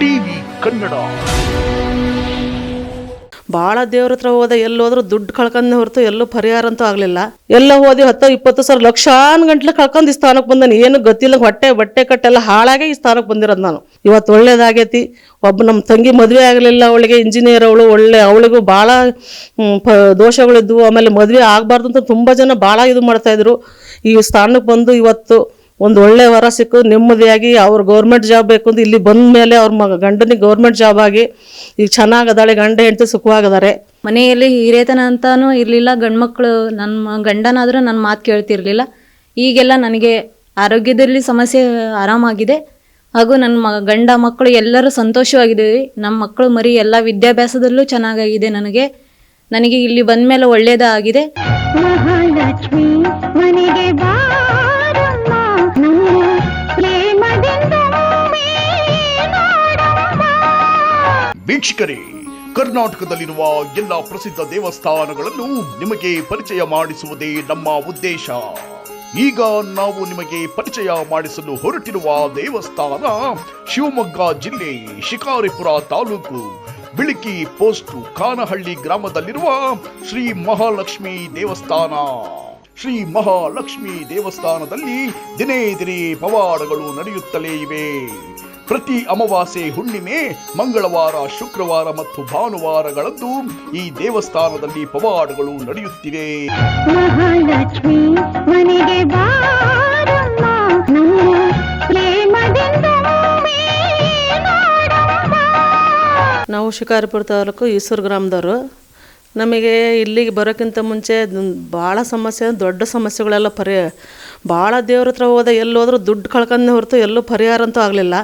TV Kannada. ಭಾಳ ದೇವ್ರ ಹತ್ರ ಹೋದ, ಎಲ್ಲಿ ಹೋದ್ರು ದುಡ್ಡು ಕಳ್ಕೊಂಡೆ ಹೊರತು ಎಲ್ಲೂ ಪರಿಹಾರ ಅಂತೂ ಆಗಲಿಲ್ಲ. ಎಲ್ಲ ಹೋದಿ ಹತ್ತು ಇಪ್ಪತ್ತು ಸಾವಿರ ಲಕ್ಷಾನ್ ಗಂಟ್ಲೆ ಕಳ್ಕೊಂಡು ಈ ಸ್ಥಾನಕ್ಕೆ ಬಂದಾನೆ. ಏನು ಗೊತ್ತಿಲ್ಲ, ಹೊಟ್ಟೆ ಬಟ್ಟೆ ಕಟ್ಟೆಲ್ಲ ಹಾಳಾಗೆ ಈ ಸ್ಥಾನಕ್ಕೆ ಬಂದಿರೋದು ನಾನು. ಇವತ್ತು ಒಳ್ಳೇದಾಗೈತಿ. ಒಬ್ಬ ನಮ್ಮ ತಂಗಿ ಮದುವೆ ಆಗಲಿಲ್ಲ, ಅವಳಿಗೆ ಇಂಜಿನಿಯರ್ ಅವಳು, ಒಳ್ಳೆ ಅವಳಿಗೂ ಭಾಳ ದೋಷಗಳಿದ್ವು. ಆಮೇಲೆ ಮದುವೆ ಆಗಬಾರ್ದು ಅಂತ ತುಂಬ ಜನ ಭಾಳ ಇದು ಮಾಡ್ತಾಯಿದ್ರು ಈ ಸ್ಥಾನಕ್ಕೆ ಬಂದು ಇವತ್ತು ಒಂದು ಒಳ್ಳೆ ವರ ಸಿಕ್ಕು ನೆಮ್ಮದಿಯಾಗಿ ಅವ್ರು ಗೌರ್ಮೆಂಟ್ ಜಾಬ್ ಬೇಕು ಅಂತ ಇಲ್ಲಿ ಬಂದ ಮೇಲೆ ಅವ್ರ ಮಗ ಗಂಡನಿಗೆ ಗೌರ್ಮೆಂಟ್ ಜಾಬ್ ಆಗಿ ಈಗ ಚೆನ್ನಾಗದಾಳೆ ಗಂಡ ಹೆಂಡತಿ ಸುಖವಾಗಿದ್ದಾರೆ ಮನೆಯಲ್ಲಿ ಹಿರಿಯತನ ಅಂತಾನೂ ಇರಲಿಲ್ಲ ಗಂಡ್ಮಕ್ಳು ನನ್ನ ಗಂಡನಾದರೂ ನನ್ನ ಮಾತು ಕೇಳ್ತಿರ್ಲಿಲ್ಲ. ಈಗೆಲ್ಲ ನನಗೆ ಆರೋಗ್ಯದಲ್ಲಿ ಸಮಸ್ಯೆ ಆರಾಮಾಗಿದೆ. ಹಾಗೂ ನನ್ನ ಮ ಗಂಡ ಮಕ್ಕಳು ಎಲ್ಲರೂ ಸಂತೋಷವಾಗಿದ್ದೀವಿ. ನಮ್ಮ ಮಕ್ಕಳು ಮರಿ ಎಲ್ಲ ವಿದ್ಯಾಭ್ಯಾಸದಲ್ಲೂ ಚೆನ್ನಾಗಾಗಿದೆ ನನಗೆ. ನನಗೆ ಇಲ್ಲಿ ಬಂದ ಮೇಲೆ ಒಳ್ಳೆಯದಾಗಿದೆ ಮಹಾಲಕ್ಷ್ಮಿ. ವೀಕ್ಷಕರೇ, ಕರ್ನಾಟಕದಲ್ಲಿರುವ ಎಲ್ಲ ಪ್ರಸಿದ್ಧ ದೇವಸ್ಥಾನಗಳನ್ನು ನಿಮಗೆ ಪರಿಚಯ ಮಾಡಿಸುವುದೇ ನಮ್ಮ ಉದ್ದೇಶ. ಈಗ ನಾವು ನಿಮಗೆ ಪರಿಚಯ ಮಾಡಿಸಲು ಹೊರಟಿರುವ ದೇವಸ್ಥಾನ ಶಿವಮೊಗ್ಗ ಜಿಲ್ಲೆ, ಶಿಕಾರಿಪುರ ತಾಲೂಕು, ಬಿಳಿಕಿ ಪೋಸ್ಟ್, ಕಾನಹಳ್ಳಿ ಗ್ರಾಮದಲ್ಲಿರುವ ಶ್ರೀ ಮಹಾಲಕ್ಷ್ಮಿ ದೇವಸ್ಥಾನ. ಶ್ರೀ ಮಹಾಲಕ್ಷ್ಮಿ ದೇವಸ್ಥಾನದಲ್ಲಿ ದಿನೇ ದಿನೇ ಪವಾಡಗಳು ನಡೆಯುತ್ತಲೇ ಇವೆ. ಪ್ರತಿ ಅಮಾವಾಸ್ಯೆ ಹುಣ್ಣಿಮೆ ಮಂಗಳವಾರ ಶುಕ್ರವಾರ ಮತ್ತು ಭಾನುವಾರಗಳಂದು ಈ ದೇವಸ್ಥಾನದಲ್ಲಿ ಪವಾಡಗಳು ನಡೆಯುತ್ತಿವೆ. ಮಹಾಲಕ್ಷ್ಮಿ ಮನೆಗೆ ನಾವು ಶಿಕಾರಿಪುರ ತಾಲೂಕು ಈಸೂರು ಗ್ರಾಮದವರು. ನಮಗೆ ಇಲ್ಲಿಗೆ ಬರೋಕ್ಕಿಂತ ಮುಂಚೆ ಭಾಳ ಸಮಸ್ಯೆ, ದೊಡ್ಡ ಸಮಸ್ಯೆಗಳೆಲ್ಲ ಪರಿ ಭಾಳ ದೇವ್ರ ಹತ್ರ ಹೋದ ಎಲ್ಲೋದ್ರೂ ದುಡ್ಡು ಕಳ್ಕೊಂಡೆ ಹೊರತು ಎಲ್ಲೂ ಪರಿಹಾರ ಅಂತೂ ಆಗಲಿಲ್ಲ.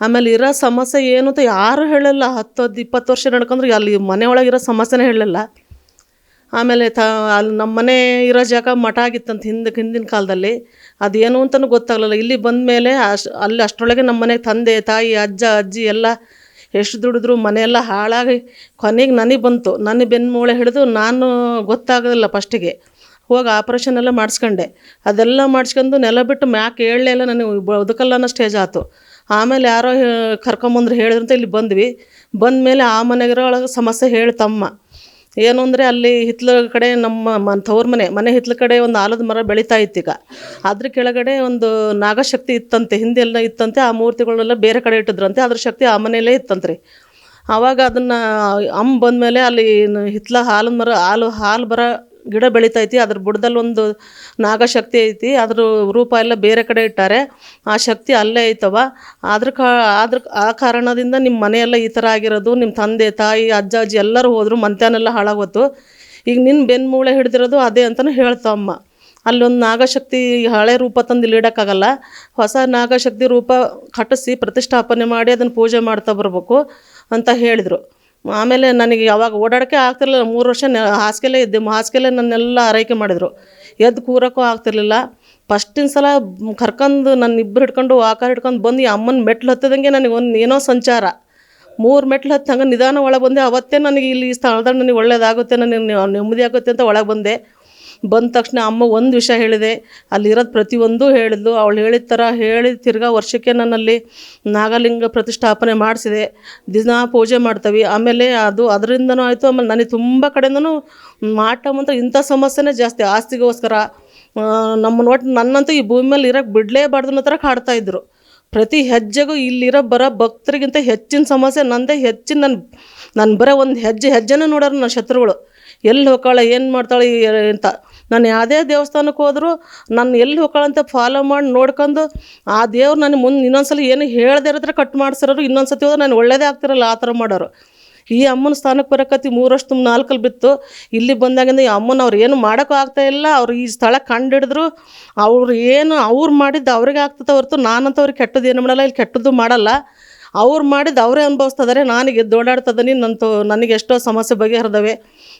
ಆಮೇಲೆ ಇರೋ ಸಮಸ್ಯೆ ಏನು ಅಂತ ಯಾರೂ ಹೇಳಲ್ಲ ಹತ್ತು ಹತ್ತು ಇಪ್ಪತ್ತು ವರ್ಷ ನಡ್ಕೊಂಡ್ರೆ ಅಲ್ಲಿ ಮನೆಯೊಳಗೆ ಇರೋ ಸಮಸ್ಯೆನೇ ಹೇಳಲಿಲ್ಲ. ಆಮೇಲೆ ತ, ಅಲ್ಲಿ ನಮ್ಮ ಮನೆ ಇರೋ ಜಾಗ ಮಠ ಆಗಿತ್ತಂತ ಹಿಂದೆ, ಹಿಂದಿನ ಕಾಲದಲ್ಲಿ. ಅದೇನು ಅಂತಲೂ ಗೊತ್ತಾಗಲಿಲ್ಲ. ಇಲ್ಲಿ ಬಂದ ಮೇಲೆ ಅಲ್ಲಿ ಅಷ್ಟರೊಳಗೆ ನಮ್ಮ ಮನೆಗೆ ತಂದೆ, ತಾಯಿ, ಅಜ್ಜ, ಅಜ್ಜಿ ಎಲ್ಲ ಎಷ್ಟು ದುಡಿದ್ರು ಮನೆಯೆಲ್ಲ ಹಾಳಾಗಿ ಕೊನೆಗೆ ನನಗೆ ಬಂತು. ನನ್ನ ಬೆನ್ನು ಮೂಳೆ ಹಿಡಿದು ನಾನು ಗೊತ್ತಾಗೋದಿಲ್ಲ ಫಸ್ಟಿಗೆ ಹೋಗಿ ಆಪ್ರೇಷನ್ ಎಲ್ಲ ಮಾಡಿಸ್ಕೊಂಡೆ. ಅದೆಲ್ಲ ಮಾಡಿಸ್ಕೊಂಡು ನೆಲ ಬಿಟ್ಟು ಮ್ಯಾಕ್ ಹೇಳಲೇ ಇಲ್ಲ ನನಗೆ ಬದುಕಲ್ಲ ಅನ್ನೋ ಸ್ಟೇಜ್ ಆಯ್ತು ಆಮೇಲೆ ಯಾರೋ ಕರ್ಕೊಂಬಂದ್ರು ಹೇಳಿದ್ರು ಅಂತ ಇಲ್ಲಿ ಬಂದ್ವಿ. ಬಂದ ಮೇಲೆ ಆ ಮನೆಗಿರೋ ಒಳಗೆ ಸಮಸ್ಯೆ ಹೇಳಿ ತಮ್ಮ. ಏನು ಅಂದರೆ ಅಲ್ಲಿ ಹಿತ್ಲ ಕಡೆ ನಮ್ಮ ಮನ್ ತವ್ರ ಮನೆ ಮನೆ ಹಿತ್ತಲ ಕಡೆ ಒಂದು ಆಲದ ಮರ ಬೆಳೀತಾ ಈಗ. ಅದ್ರ ಕೆಳಗಡೆ ಒಂದು ನಾಗಶಕ್ತಿ ಇತ್ತಂತೆ ಹಿಂದೆ ಎಲ್ಲ ಇತ್ತಂತೆ, ಆ ಮೂರ್ತಿಗಳನ್ನೆಲ್ಲ ಬೇರೆ ಕಡೆ ಇಟ್ಟಿದ್ರಂತೆ, ಅದ್ರ ಶಕ್ತಿ ಆ ಮನೆಯಲ್ಲೇ ರೀ ಆವಾಗ ಅದನ್ನು ಅಮ್ಮ ಬಂದಮೇಲೆ ಅಲ್ಲಿ ಹಿತ್ತಲ ಹಿತ್ಲ ಹಾಲು ಮರ, ಹಾಲು ಹಾಲು ಬರ ಗಿಡ ಬೆಳೀತೈತಿ ಅದ್ರ ಬುಡದಲ್ಲಿ ಒಂದು ನಾಗಶಕ್ತಿ ಐತಿ, ಅದ್ರ ರೂಪ ಎಲ್ಲ ಬೇರೆ ಕಡೆ ಇಟ್ಟಾರೆ, ಆ ಶಕ್ತಿ ಅಲ್ಲೇ ಐತವ. ಅದ್ರ ಕಾ, ಆದ್ರ ಆ ಕಾರಣದಿಂದ ನಿಮ್ಮ ಮನೆಯೆಲ್ಲ ಈ ಥರ ಆಗಿರೋದು ನಿಮ್ಮ ತಂದೆ, ತಾಯಿ, ಅಜ್ಜ, ಅಜ್ಜಿ ಎಲ್ಲರೂ ಹೋದರು, ಮಂತ್ಯಾನೆಲ್ಲ ಹಾಳಾಗೋತು ಈಗ ನಿನ್ನ ಬೆನ್ನು ಮೂಳೆ ಹಿಡ್ದಿರೋದು ಅದೇ ಅಂತಲೂ ಹೇಳ್ತಮ್ಮ ಅಲ್ಲೊಂದು ನಾಗಶಕ್ತಿ ಹಳೆ ರೂಪ ತಂದು ಇಲ್ಲಿ ಇಡೋಕ್ಕಾಗಲ್ಲ. ಹೊಸ ನಾಗಶಕ್ತಿ ರೂಪ ಕಟ್ಟಿಸಿ ಪ್ರತಿಷ್ಠಾಪನೆ ಮಾಡಿ ಅದನ್ನು ಪೂಜೆ ಮಾಡ್ತಾ ಬರಬೇಕು ಅಂತ ಹೇಳಿದರು. ಆಮೇಲೆ ನನಗೆ ಯಾವಾಗ ಓಡಾಡೋಕ್ಕೆ ಆಗ್ತಿರ್ಲಿಲ್ಲ. ಮೂರು ವರ್ಷ ಹಾಸಿಗೆಲೇ ಇದ್ದೆ. ಹಾಸಿಗೆಲೇ ನನ್ನೆಲ್ಲ ಆರೈಕೆ ಮಾಡಿದರು. ಎದ್ದು ಕೂರೋಕ್ಕೂ ಆಗ್ತಿರ್ಲಿಲ್ಲ. ಫಸ್ಟಿನ ಸಲ ಕರ್ಕೊಂಡು ನನ್ನ ಇಬ್ಬರು ಹಿಡ್ಕೊಂಡು ಆಕಾರ ಹಿಡ್ಕೊಂಡು ಬಂದು ಅಮ್ಮನ ಮೆಟ್ಲು ಹತ್ತದಂಗೆ ನನಗೆ ಒಂದು ಏನೋ ಸಂಚಾರ. ಮೂರು ಮೆಟ್ಲು ಹತ್ತಂಗೆ ನಿಧಾನ ಒಳಗೆ ಬಂದೆ. ಅವತ್ತೇ ನನಗೆ ಇಲ್ಲಿ ಈ ಸ್ಥಳದಲ್ಲಿ ನನಗೆ ಒಳ್ಳೆಯದಾಗುತ್ತೆ ನನಗೆ ನೆಮ್ಮದಿ ಆಗುತ್ತೆ ಅಂತ ಒಳಗೆ ಬಂದೆ. ಬಂದ ತಕ್ಷಣ ಅಮ್ಮ ಒಂದು ವಿಷಯ ಹೇಳಿದೆ. ಅಲ್ಲಿರೋದು ಪ್ರತಿಯೊಂದು ಹೇಳಿದ್ಲು. ಅವಳು ಹೇಳಿದ ಥರ ಹೇಳಿ ತಿರ್ಗಾ ವರ್ಷಕ್ಕೆ ನನ್ನಲ್ಲಿ ನಾಗಲಿಂಗ ಪ್ರತಿಷ್ಠಾಪನೆ ಮಾಡಿಸಿದೆ. ದಿನ ಪೂಜೆ ಮಾಡ್ತೀವಿ. ಆಮೇಲೆ ಅದು ಅದರಿಂದನೂ ಆಯಿತು. ಆಮೇಲೆ ನನಗೆ ತುಂಬ ಮಾಟ ಮಂತ್ರ ಇಂಥ ಸಮಸ್ಯೆನೇ ಜಾಸ್ತಿ. ಆಸ್ತಿಗೋಸ್ಕರ ನಮ್ಮ ಒಟ್ಟು ನನ್ನಂತೂ ಈ ಭೂಮಿ ಮೇಲೆ ಇರೋಕ್ಕೆ ಬಿಡಲೇಬಾರ್ದು ಅನ್ನೋ ಥರ ಕಾಡ್ತಾ ಇದ್ರು. ಪ್ರತಿ ಹೆಜ್ಜೆಗೂ ಇಲ್ಲಿರೋ ಬರೋ ಭಕ್ತರಿಗಿಂತ ಹೆಚ್ಚಿನ ಸಮಸ್ಯೆ ನನ್ನದೇ ಹೆಚ್ಚಿನ ನನ್ನ ನಾನು ಬರೋ ಒಂದು ಹೆಜ್ಜೆ, ಹೆಜ್ಜೆನೇ ನೋಡೋರು ನನ್ನ ಶತ್ರುಗಳು. ಎಲ್ಲಿ ಹೋಗಾಳೆ ಏನು ಮಾಡ್ತಾಳೆ ಅಂತ ನಾನು ಯಾವುದೇ ದೇವಸ್ಥಾನಕ್ಕೆ ಹೋದರೂ ನಾನು ಎಲ್ಲಿ ಅಂತ ಫಾಲೋ ಮಾಡಿ ನೋಡ್ಕೊಂಡು ಆ ದೇವ್ರು ನನಗೆ ಮುಂದೆ ಇನ್ನೊಂದ್ಸಲ ಏನು ಹೇಳದೇ ಇರೋದ್ರೆ ಕಟ್ ಮಾಡಿಸಿರೋರು ಇನ್ನೊಂದು ಸತಿ ಹೋದ್ರೆ ನಾನು ಒಳ್ಳೇದೇ ಆಗ್ತಿರಲ್ಲ ಆ ಥರ ಮಾಡೋರು. ಈ ಅಮ್ಮನ ಸ್ಥಾನಕ್ಕೆ ಬರೋಕತ್ತಿ ಮೂರು ವರ್ಷ ತುಂಬ ನಾಲ್ಕಲ್ಲಿ ಬಿತ್ತು. ಇಲ್ಲಿ ಬಂದಾಗಿಂದ ಈ ಅಮ್ಮನ ಅವ್ರು ಏನು ಮಾಡೋಕ್ಕೂ ಆಗ್ತಾ ಇಲ್ಲ. ಅವ್ರು ಈ ಸ್ಥಳ ಕಂಡಿಡಿದ್ರು. ಅವ್ರು ಏನು ಅವ್ರು ಮಾಡಿದ್ದು ಅವ್ರಿಗೆ ಆಗ್ತದೆ ಹೊರತು ನಾನಂತ ಅವ್ರಿಗೆ ಕೆಟ್ಟದ್ದು ಏನು ಮಾಡಲ್ಲ, ಇಲ್ಲಿ ಕೆಟ್ಟದ್ದು ಮಾಡಲ್ಲ. ಅವ್ರು ಮಾಡಿದ್ದು ಅವರೇ ಅನುಭವಿಸ್ತಿದ್ದಾರೆ ನನಗೆ ದೋಡಾಡ್ತದನಿ ನನ್ನ ತೋ, ನನಗೆ ಎಷ್ಟೋ ಸಮಸ್ಯೆ ಬಗೆಹರಿದವೆ.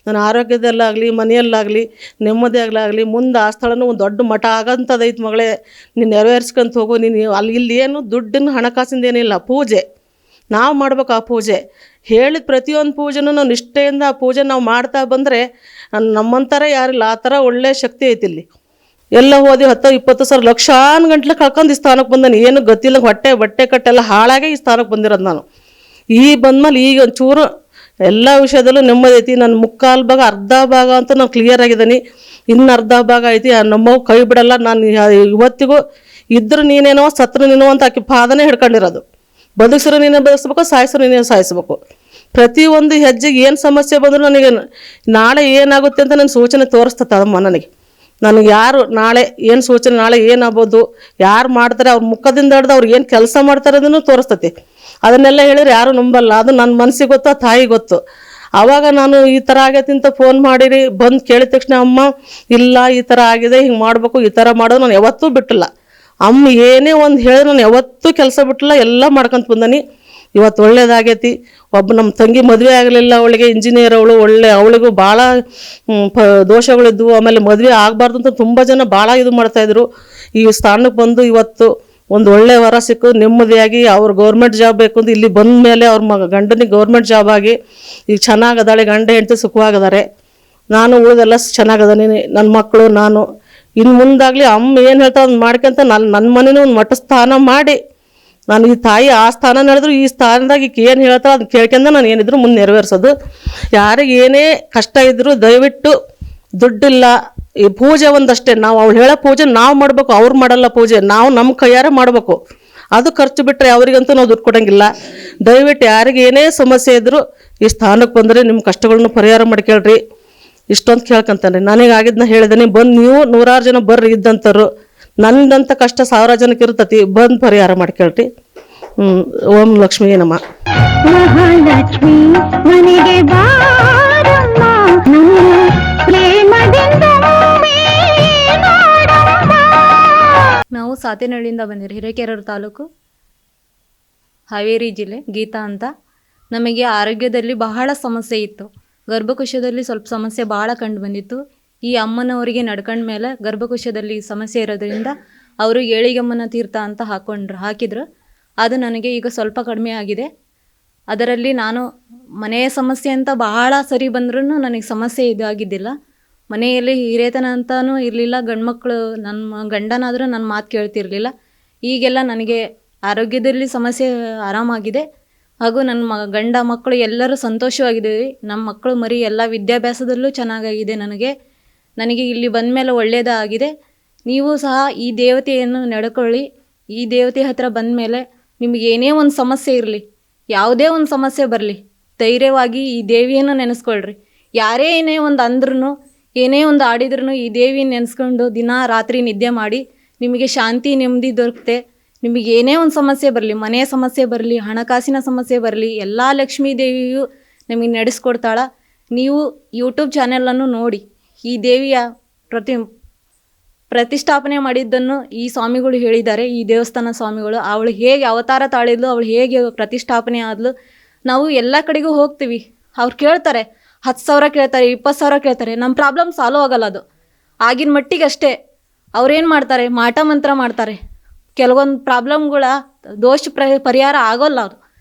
ನನ್ನ ಆರೋಗ್ಯದಲ್ಲಾಗಲಿ ಮನೆಯಲ್ಲಾಗಲಿ ನೆಮ್ಮದಿಯಾಗಲಾಗಲಿ ಮುಂದೆ ಆ ಸ್ಥಳನೂ ಒಂದು ದೊಡ್ಡ ಮಠ ಆಗಂಥದ್ದೈತೆ ಮಗಳೇ. ನೀನು ನೆರವೇರಿಸ್ಕೊಂತ ಹೋಗು, ನೀನು ಅಲ್ಲಿ ಇಲ್ಲಿ ಏನು ದುಡ್ಡಿನ ಹಣಕಾಸಿಂದ ಏನಿಲ್ಲ, ಪೂಜೆ. ನಾವು ಮಾಡ್ಬೇಕು ಆ ಪೂಜೆ. ಹೇಳಿದ ಪ್ರತಿಯೊಂದು ಪೂಜೆನೂ ನಾವು ನಿಷ್ಠೆಯಿಂದ ಆ ಪೂಜೆ ನಾವು ಮಾಡ್ತಾ ಬಂದರೆ ನಮ್ಮಂಥರ ಯಾರಿಲ್ಲ, ಆ ಥರ ಒಳ್ಳೆಯ ಶಕ್ತಿ ಐತಿ ಇಲ್ಲಿ. ಎಲ್ಲ ಹೋದಿ ಹತ್ತು ಇಪ್ಪತ್ತು ಸಾವಿರ ಲಕ್ಷಾನ್ ಗಂಟ್ಲೆ ಕಳ್ಕೊಂಡು ಈ ಸ್ಥಾನಕ್ಕೆ ಬಂದಾನೆ. ಏನು ಗೊತ್ತಿಲ್ಲ, ಹೊಟ್ಟೆ ಬಟ್ಟೆ ಕಟ್ಟೆಲ್ಲ ಹಾಳಾಗೆ ಈ ಸ್ಥಾನಕ್ಕೆ ಬಂದಿರೋದು ನಾನು. ಈ ಬಂದ್ಮೇಲೆ ಈಗ ಒಂಚೂರು ಎಲ್ಲ ವಿಷಯದಲ್ಲೂ ನೆಮ್ಮದಿ ಐತಿ. ನನ್ನ ಮುಕ್ಕಾಲು ಭಾಗ, ಅರ್ಧ ಭಾಗ ಅಂತ ನಾನು ಕ್ಲಿಯರ್ ಆಗಿದ್ದೀನಿ. ಇನ್ನು ಅರ್ಧ ಭಾಗ ಐತಿ. ನಮ್ಮವು ಕೈ ಬಿಡಲ್ಲ. ನಾನು ಇವತ್ತಿಗೂ ಇದ್ರೆ ನೀನೇನೋ, ಸತ್ರ ನೀನೋ ಅಂತ ಆಕೆ ಪಾದನೆ ಹಿಡ್ಕೊಂಡಿರೋದು. ಬದುಕಿಸ್ರು ನೀನೇ ಬದುಕಿಸ್ಬೇಕು, ಸಾಯಿಸ್ರು ನೀನೇ ಸಾಯಿಸ್ಬೇಕು. ಒಂದು ಹೆಜ್ಜೆಗೆ ಏನು ಸಮಸ್ಯೆ ಬಂದರೂ ನನಗೆ ನಾಳೆ ಏನಾಗುತ್ತೆ ಅಂತ ನನ್ನ ಸೂಚನೆ ತೋರಿಸ್ತದಮ್ಮ ನನಗೆ. ನನಗೆ ಯಾರು ನಾಳೆ ಏನು ಸೂಚನೆ, ನಾಳೆ ಏನಾಗ್ಬೋದು ಯಾರು ಮಾಡ್ತಾರೆ, ಅವ್ರ ಮುಖದಿಂದ ಹಿಡ್ದು ಅವ್ರು ಏನು ಕೆಲಸ ಮಾಡ್ತಾರೆ ಅದನ್ನು ತೋರಿಸ್ತತಿ. ಅದನ್ನೆಲ್ಲ ಹೇಳಿದ್ರೆ ಯಾರು ನಂಬಲ್ಲ. ಅದು ನನ್ನ ಮನಸ್ಸಿಗೆ ಗೊತ್ತು ತಾಯಿ ಗೊತ್ತು. ಆವಾಗ ನಾನು ಈ ಥರ ಆಗ್ಯತಿ ಅಂತ ಫೋನ್ ಮಾಡಿರಿ, ಬಂದು ಕೇಳಿದ ತಕ್ಷಣ ಅಮ್ಮ, ಇಲ್ಲ, ಈ ಥರ ಆಗಿದೆ, ಹಿಂಗೆ ಮಾಡಬೇಕು, ಈ ಥರ ಮಾಡೋದು ನಾನು ಯಾವತ್ತೂ ಬಿಟ್ಟಿಲ್ಲ. ಅಮ್ಮ ಏನೇ ಒಂದು ಹೇಳಿದ್ರೆ ನಾನು ಯಾವತ್ತೂ ಕೆಲಸ ಬಿಟ್ಟಿಲ್ಲ, ಎಲ್ಲ ಮಾಡ್ಕೊಂತ ಬಂದನಿ. ಇವತ್ತು ಒಳ್ಳೇದಾಗೈತಿ. ಒಬ್ಬ ನಮ್ಮ ತಂಗಿ ಮದುವೆ ಆಗಲಿಲ್ಲ, ಅವಳಿಗೆ ಇಂಜಿನಿಯರ್ ಅವಳು, ಒಳ್ಳೆ ಅವಳಿಗೂ ಭಾಳ ಪ ದೋಷಗಳಿದ್ವು ಆಮೇಲೆ ಮದುವೆ ಆಗಬಾರ್ದು ಅಂತ ತುಂಬ ಜನ ಭಾಳ ಇದು ಮಾಡ್ತಾಯಿದ್ರು ಈ ಸ್ಥಾನಕ್ಕೆ ಬಂದು ಇವತ್ತು ಒಂದು ಒಳ್ಳೆ ವರ ಸಿಕ್ಕು, ನೆಮ್ಮದಿಯಾಗಿ ಅವ್ರು ಗೌರ್ಮೆಂಟ್ ಜಾಬ್ ಬೇಕು ಅಂತ ಇಲ್ಲಿ ಬಂದ ಮೇಲೆ ಅವ್ರ ಮಗ, ಗಂಡನಿಗೆ ಗೌರ್ಮೆಂಟ್ ಜಾಬ್ ಆಗಿ ಈಗ ಚೆನ್ನಾಗದಾಳೆ ಗಂಡ, ಹೆಂಡತಿ ಸುಖವಾಗಿದ್ದಾರೆ ನಾನು ಉಳಿದೆಲ್ಲ ಚೆನ್ನಾಗದಾನೆ ನನ್ನ ಮಕ್ಕಳು ನಾನು. ಇನ್ನು ಮುಂದಾಗಲಿ ಅಮ್ಮ ಏನು ಹೇಳ್ತಾ ಒಂದು ಮಾಡ್ಕೊಂತ ನನ್ನ ನನ್ನ ಮನೇನೂ ಒಂದು ಮಠ ಸ್ಥಾನ ಮಾಡಿ. ನಾನು ಈ ತಾಯಿ ಆ ಸ್ಥಾನ ನಡೆದ್ರು ಈ ಸ್ಥಾನದಾಗ ಈಕೆ ಏನು ಹೇಳ್ತಾಳೆ ಅದನ್ನ ಕೇಳ್ಕೊಂಡ ನಾನು ಏನಿದ್ರು ಮುಂದೆ ನೆರವೇರಿಸೋದು ಯಾರಿಗೆ ಏನೇ ಕಷ್ಟ ಇದ್ದರೂ ದಯವಿಟ್ಟು ದುಡ್ಡಿಲ್ಲ, ಈ ಪೂಜೆ ಒಂದಷ್ಟೇ. ನಾವು ಅವ್ಳು ಹೇಳೋ ಪೂಜೆ ನಾವು ಮಾಡಬೇಕು, ಅವ್ರು ಮಾಡಲ್ಲ ಪೂಜೆ, ನಾವು ನಮ್ಮ ಕೈಯಾರೆ ಮಾಡಬೇಕು. ಅದು ಖರ್ಚು ಬಿಟ್ಟರೆ ಅವರಿಗಂತೂ ನಾವು ದುಡ್ಡು ಕೊಡೋಂಗಿಲ್ಲ. ದಯವಿಟ್ಟು ಯಾರಿಗೆ ಏನೇ ಸಮಸ್ಯೆ ಇದ್ದರೂ ಈ ಸ್ಥಾನಕ್ಕೆ ಬಂದರೆ ನಿಮ್ಮ ಕಷ್ಟಗಳನ್ನ ಪರಿಹಾರ ಮಾಡ್ಕೊಳ್ರಿ ಇಷ್ಟೊಂದು ಕೇಳ್ಕೊಂತಾನೆ ನನಗೆ ಆಗಿದ್ನ ಹೇಳಿದ್ದೀನಿ ಬಂದು ನೀವು ನೂರಾರು ಜನ ಬರ್ರಿ ಇದ್ದಂಥವ್ರು ನನ್ನಂಥ ಕಷ್ಟ ಸಾವಿರ ಜನಕ್ಕೆ ಇರ್ತತಿ ಬಂದು ಪರಿಹಾರ ಮಾಡ್ಕೊಳ್ರಿ ಹ್ಞೂ ಓಂ ಲಕ್ಷ್ಮೀ ನಮ. ಮಹಾಲಕ್ಷ್ಮಿ ಮನೆಗೆ ಬಾರಮ್ಮ. ನನ್ನ ಪ್ರೇಮದಿಂದ ನೋಡಮ್ಮ. ನಾವು ಸಾತೇನಹಳ್ಳಿಯಿಂದ ಬಂದಿರಿ ಹಿರೇಕೆರೂರು ತಾಲೂಕು. ಹಾವೇರಿ ಜಿಲ್ಲೆ ಗೀತಾ ಅಂತ. ನಮಗೆ ಆರೋಗ್ಯದಲ್ಲಿ ಬಹಳ ಸಮಸ್ಯೆ ಇತ್ತು. ಗರ್ಭಕೋಶದಲ್ಲಿ ಸ್ವಲ್ಪ ಸಮಸ್ಯೆ ಭಾಳ ಕಂಡು ಬಂದಿತ್ತು. ಈ ಅಮ್ಮನವರಿಗೆ ನಡ್ಕೊಂಡ ಮೇಲೆ ಗರ್ಭಕೋಶದಲ್ಲಿ ಸಮಸ್ಯೆ ಇರೋದ್ರಿಂದ ಅವರು ಏಳಿಗಮ್ಮನ ತೀರ್ಥ ಅಂತ ಹಾಕೊಂಡ್ರು, ಹಾಕಿದ್ರು. ಅದು ನನಗೆ ಈಗ ಸ್ವಲ್ಪ ಕಡಿಮೆ ಆಗಿದೆ. ಅದರಲ್ಲಿ ನಾನು ಮನೆಯ ಸಮಸ್ಯೆ ಅಂತ ಬಹಳ ಸರಿ ಬಂದ್ರೂ ನನಗೆ ಸಮಸ್ಯೆ ಇದಾಗಿದ್ದಿಲ್ಲ. ಮನೆಯಲ್ಲಿ ಹಿರೇತನ ಅಂತಾನೂ ಇರಲಿಲ್ಲ, ಗಂಡ್ಮಕ್ಳು ನನ್ನ ಗಂಡನಾದರೂ ನನ್ನ ಮಾತು ಕೇಳ್ತಿರಲಿಲ್ಲ. ಈಗೆಲ್ಲ ನನಗೆ ಆರೋಗ್ಯದಲ್ಲಿ ಸಮಸ್ಯೆ ಆರಾಮಾಗಿದೆ. ಹಾಗೂ ನನ್ನ ಮ, ಗಂಡ ಮಕ್ಕಳು ಎಲ್ಲರೂ ಸಂತೋಷವಾಗಿದ್ದೀವಿ ನಮ್ಮ ಮಕ್ಕಳು ಮರಿ ಎಲ್ಲ ವಿದ್ಯಾಭ್ಯಾಸದಲ್ಲೂ ಚೆನ್ನಾಗಾಗಿದೆ ನನಗೆ. ನನಗೆ ಇಲ್ಲಿ ಬಂದ ಮೇಲೆ ಒಳ್ಳೆಯದಾಗಿದೆ ನೀವು ಸಹ ಈ ದೇವತೆಯನ್ನು ನಡ್ಕೊಳ್ಳಿ. ಈ ದೇವತೆ ಹತ್ರ ಬಂದ ಮೇಲೆ ನಿಮಗೆ ಏನೇ ಒಂದು ಸಮಸ್ಯೆ ಇರಲಿ, ಯಾವುದೇ ಒಂದು ಸಮಸ್ಯೆ ಬರಲಿ, ಧೈರ್ಯವಾಗಿ ಈ ದೇವಿಯನ್ನು ನೆನೆಸ್ಕೊಳ್ರಿ. ಯಾರೇ ಏನೇ ಒಂದು ಅಂದ್ರೂ ಏನೇ ಒಂದು ಆಡಿದ್ರೂ ಈ ದೇವಿ ನೆನೆಸ್ಕೊಂಡು ದಿನ ರಾತ್ರಿ ನಿದ್ದೆ ಮಾಡಿ ನಿಮಗೆ ಶಾಂತಿ, ನೆಮ್ಮದಿ ದೊರಕುತ್ತೆ ನಿಮಗೆ ಏನೇ ಒಂದು ಸಮಸ್ಯೆ ಬರಲಿ ಮನೆಯ ಸಮಸ್ಯೆ ಬರಲಿ, ಹಣಕಾಸಿನ ಸಮಸ್ಯೆ ಬರಲಿ, ಎಲ್ಲ ಲಕ್ಷ್ಮೀ ದೇವಿಯು ನಿಮಗೆ ನಡೆಸ್ಕೊಡ್ತಾಳ. ನೀವು ಯೂಟ್ಯೂಬ್ ಚಾನೆಲನ್ನು ನೋಡಿ. ಈ ದೇವಿಯ ಪ್ರತಿ ಪ್ರತಿಷ್ಠಾಪನೆ ಮಾಡಿದ್ದನ್ನು ಈ ಸ್ವಾಮಿಗಳು ಹೇಳಿದ್ದಾರೆ. ಈ ದೇವಸ್ಥಾನ ಸ್ವಾಮಿಗಳು. ಅವಳು ಹೇಗೆ ಅವತಾರ ತಾಳಿದ್ಲು, ಅವಳು ಹೇಗೆ ಪ್ರತಿಷ್ಠಾಪನೆ ಆದ್ಲು, ನಾವು ಎಲ್ಲ ಕಡೆಗೂ ಹೋಗ್ತೀವಿ. ಅವ್ರು ಕೇಳ್ತಾರೆ, ಹತ್ತು ಸಾವಿರ ಕೇಳ್ತಾರೆ, ಇಪ್ಪತ್ತು ಸಾವಿರ ಕೇಳ್ತಾರೆ. ನಮ್ಮ ಪ್ರಾಬ್ಲಮ್ ಸಾಲ್ವ್ ಆಗಲ್ಲ ಅದು. ಆಗಿನ ಮಟ್ಟಿಗೆ ಅಷ್ಟೇ ಅವ್ರೇನು ಮಾಡ್ತಾರೆ? ಮಾಟ ಮಂತ್ರ ಮಾಡ್ತಾರೆ. ಕೆಲವೊಂದು ಪ್ರಾಬ್ಲಮ್ಗಳ ದೋಷ ಪ್ರ ಪರಿಹಾರ ಆಗೋಲ್ಲ ಅದು.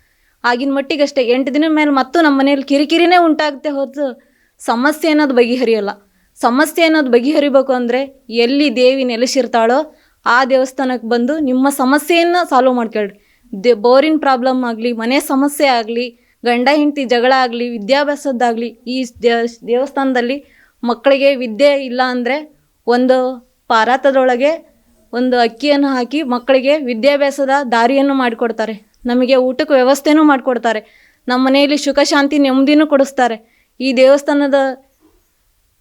ಆಗಿನ ಮಟ್ಟಿಗೆ ಅಷ್ಟೇ ಎಂಟು ದಿನ ಮೇಲೆ ಮತ್ತು ನಮ್ಮ ಮನೇಲಿ ಕಿರಿಕಿರಿನೇ ಉಂಟಾಗುತ್ತೆ ಹೊತ್ತು ಸಮಸ್ಯೆ ಅನ್ನೋದು ಬಗೆಹರಿಯಲ್ಲ. ಸಮಸ್ಯೆ ಅನ್ನೋದು ಬಗೆಹರಿಬೇಕು ಅಂದರೆ ಎಲ್ಲಿ ದೇವಿ ನೆಲೆಸಿರ್ತಾಳೋ ಆ ದೇವಸ್ಥಾನಕ್ಕೆ ಬಂದು ನಿಮ್ಮ ಸಮಸ್ಯೆಯನ್ನು ಸಾಲ್ವ್ ಮಾಡ್ಕೊಳ್ರಿ. ದೆ, ಬೋರಿನ ಪ್ರಾಬ್ಲಮ್ ಆಗಲಿ, ಮನೆ ಸಮಸ್ಯೆ ಆಗಲಿ, ಗಂಡ, ಹೆಂಡತಿ ಜಗಳ ಆಗಲಿ, ವಿದ್ಯಾಭ್ಯಾಸದ್ದಾಗಲಿ, ಈ ದೇವ- ದೇವಸ್ಥಾನದಲ್ಲಿ ಮಕ್ಕಳಿಗೆ ವಿದ್ಯೆ ಇಲ್ಲ ಅಂದರೆ ಒಂದು ಪಾರಾತದೊಳಗೆ ಒಂದು ಅಕ್ಕಿಯನ್ನು ಹಾಕಿ ಮಕ್ಕಳಿಗೆ ವಿದ್ಯಾಭ್ಯಾಸದ ದಾರಿಯನ್ನು ಮಾಡಿಕೊಡ್ತಾರೆ. ನಮಗೆ ಊಟಕ್ಕೆ ವ್ಯವಸ್ಥೆನೂ ಮಾಡಿಕೊಡ್ತಾರೆ. ನಮ್ಮ ಮನೆಯಲ್ಲಿ ಸುಖ, ಶಾಂತಿ, ನೆಮ್ಮದಿನೂ ಕೊಡಿಸ್ತಾರೆ. ಈ ದೇವಸ್ಥಾನದ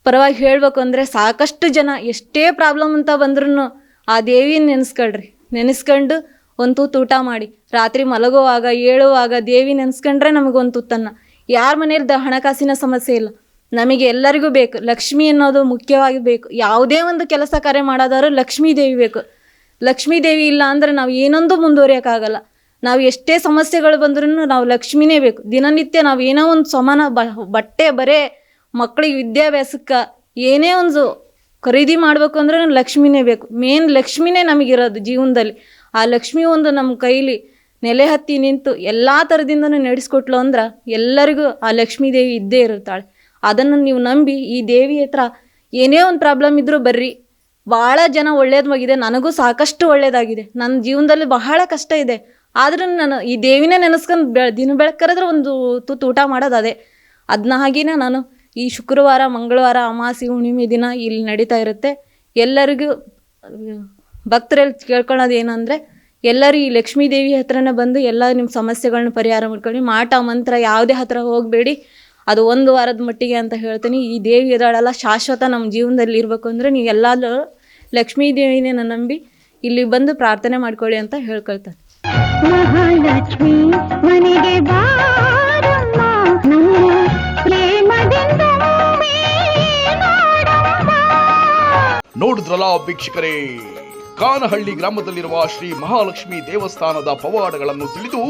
ಪರವಾಗಿ ಹೇಳಬೇಕು ಅಂದರೆ ಸಾಕಷ್ಟು ಜನ ಎಷ್ಟೇ ಪ್ರಾಬ್ಲಮ್ ಅಂತ ಬಂದ್ರೂ ಆ ದೇವಿನ ನೆನೆಸ್ಕೊಳ್ರಿ. ನೆನೆಸ್ಕೊಂಡು ಒಂದು ತೂತು ಮಾಡಿ. ರಾತ್ರಿ ಮಲಗುವಾಗ, ಏಳುವಾಗ ದೇವಿ ನೆನೆಸ್ಕೊಂಡ್ರೆ ನಮಗೊಂದು ತುತ್ತನ್ನು. ಯಾರ ಮನೇಲಿ ದ ಹಣಕಾಸಿನ ಸಮಸ್ಯೆ ಇಲ್ಲ. ನಮಗೆ ಎಲ್ಲರಿಗೂ ಬೇಕು. ಲಕ್ಷ್ಮಿ ಅನ್ನೋದು ಮುಖ್ಯವಾಗಿ ಬೇಕು. ಯಾವುದೇ ಒಂದು ಕೆಲಸ ಕಾರ್ಯ ಮಾಡೋದಾದ್ರೂ ಲಕ್ಷ್ಮೀ ದೇವಿ ಬೇಕು. ಲಕ್ಷ್ಮೀ ದೇವಿ ಇಲ್ಲ ಅಂದರೆ ನಾವು ಏನೊಂದು ಮುಂದುವರಿಯೋಕ್ಕಾಗಲ್ಲ. ನಾವು ಎಷ್ಟೇ ಸಮಸ್ಯೆಗಳು ಬಂದ್ರೂ ನಾವು ಲಕ್ಷ್ಮಿನೇ ಬೇಕು. ದಿನನಿತ್ಯ ನಾವು ಏನೋ ಒಂದು ಸಮಾನ ಬಟ್ಟೆ, ಬರೇ ಮಕ್ಕಳಿಗೆ ವಿದ್ಯಾಭ್ಯಾಸಕ್ಕೆ ಏನೇ ಒಂದು ಖರೀದಿ ಮಾಡಬೇಕು ಅಂದ್ರೆ ಲಕ್ಷ್ಮಿನೇ ಬೇಕು. ಮೇನ್ ಲಕ್ಷ್ಮಿನೇ ನಮಗಿರೋದು ಜೀವನದಲ್ಲಿ. ಆ ಲಕ್ಷ್ಮಿ ಒಂದು ನಮ್ಮ ಕೈಲಿ ನೆಲೆ ಹತ್ತಿ ನಿಂತು ಎಲ್ಲ ಥರದಿಂದನೂ ನಡೆಸ್ಕೊಟ್ಲು ಅಂದ್ರೆ ಎಲ್ಲರಿಗೂ ಆ ಲಕ್ಷ್ಮೀ ದೇವಿ ಇದ್ದೇ ಇರುತ್ತಾಳೆ. ಅದನ್ನು ನೀವು ನಂಬಿ ಈ ದೇವಿ ಹತ್ರ ಏನೇ ಒಂದು ಪ್ರಾಬ್ಲಮ್ ಇದ್ದರೂ ಬರ್ರಿ. ಭಾಳ ಜನ ಒಳ್ಳೇದಾಗಿದೆ ನನಗೂ ಸಾಕಷ್ಟು ಒಳ್ಳೇದಾಗಿದೆ. ನನ್ನ ಜೀವನದಲ್ಲಿ ಬಹಳ ಕಷ್ಟ ಇದೆ. ಆದ್ರೂ ನಾನು ಈ ದೇವಿನೇ ನೆನೆಸ್ಕೊಂಡು ಬೆ ದಿನ ಬೆಳಕರಿದ್ರೆ ಒಂದು ತುತ್ತು ಊಟ ಮಾಡೋದು ಅದೇ. ಅದನ್ನ ಹಾಗೇನೆ ನಾನು ಈ ಶುಕ್ರವಾರ, ಮಂಗಳವಾರ, ಅಮಾವಾಸ್ಯೆ, ಹುಣ್ಣಿಮೆ ದಿನ ಇಲ್ಲಿ ನಡೀತಾ ಇರುತ್ತೆ. ಎಲ್ಲರಿಗೂ, ಭಕ್ತರಲ್ಲಿ ಕೇಳ್ಕೊಳ್ಳೋದು ಏನಂದರೆ, ಎಲ್ಲರೂ ಈ ಲಕ್ಷ್ಮೀ ದೇವಿ ಹತ್ರನೇ ಬಂದು ಎಲ್ಲ ನಿಮ್ಮ ಸಮಸ್ಯೆಗಳನ್ನ ಪರಿಹಾರ ಮಾಡ್ಕೊಳ್ಳಿ. ಮಾಟ, ಮಂತ್ರ ಯಾವುದೇ ಹತ್ರ ಹೋಗಬೇಡಿ. ಅದು ಒಂದು ವಾರದ ಮಟ್ಟಿಗೆ ಅಂತ ಹೇಳ್ತೀನಿ. ಈ ದೇವಿ ಇದಾಳಲ್ಲ ಶಾಶ್ವತ ನಮ್ಮ ಜೀವನದಲ್ಲಿ ಇರಬೇಕು ಅಂದರೆ ನೀವು ಎಲ್ಲರೂ ಲಕ್ಷ್ಮೀ ದೇವಿನೇ ನಂಬಿ ಇಲ್ಲಿ ಬಂದು ಪ್ರಾರ್ಥನೆ ಮಾಡ್ಕೊಳ್ಳಿ ಅಂತ ಹೇಳ್ಕೊಳ್ತಾರೆ ಮಹಾಲಕ್ಷ್ಮಿ, ಮನೆಗೆ ಬಾರಮ್ಮ ನೋಡಿದ್ರಲ್ಲ ವೀಕ್ಷಕರೇ? ಕಾನಹಳ್ಳಿ ಗ್ರಾಮದಲ್ಲಿರುವ ಶ್ರೀ ಮಹಾಲಕ್ಷ್ಮಿ ದೇವಸ್ಥಾನದ ಪವಾಡಗಳನ್ನು ತಿಳಿದು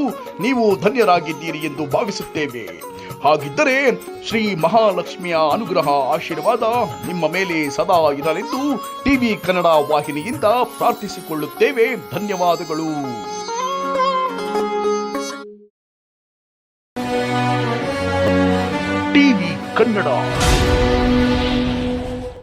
ನೀವು ಧನ್ಯರಾಗಿದ್ದೀರಿ ಎಂದು ಭಾವಿಸುತ್ತೇವೆ. ಹಾಗಿದ್ದರೆ ಶ್ರೀ ಮಹಾಲಕ್ಷ್ಮಿಯ ಅನುಗ್ರಹ ಆಶೀರ್ವಾದ ನಿಮ್ಮ ಮೇಲೆ ಸದಾ ಇರಲೆಂದು ಟಿವಿ ಕನ್ನಡ ವಾಹಿನಿಯಿಂದ ಪ್ರಾರ್ಥಿಸಿಕೊಳ್ಳುತ್ತೇವೆ. ಧನ್ಯವಾದಗಳು. ಟಿವಿ ಕನ್ನಡ.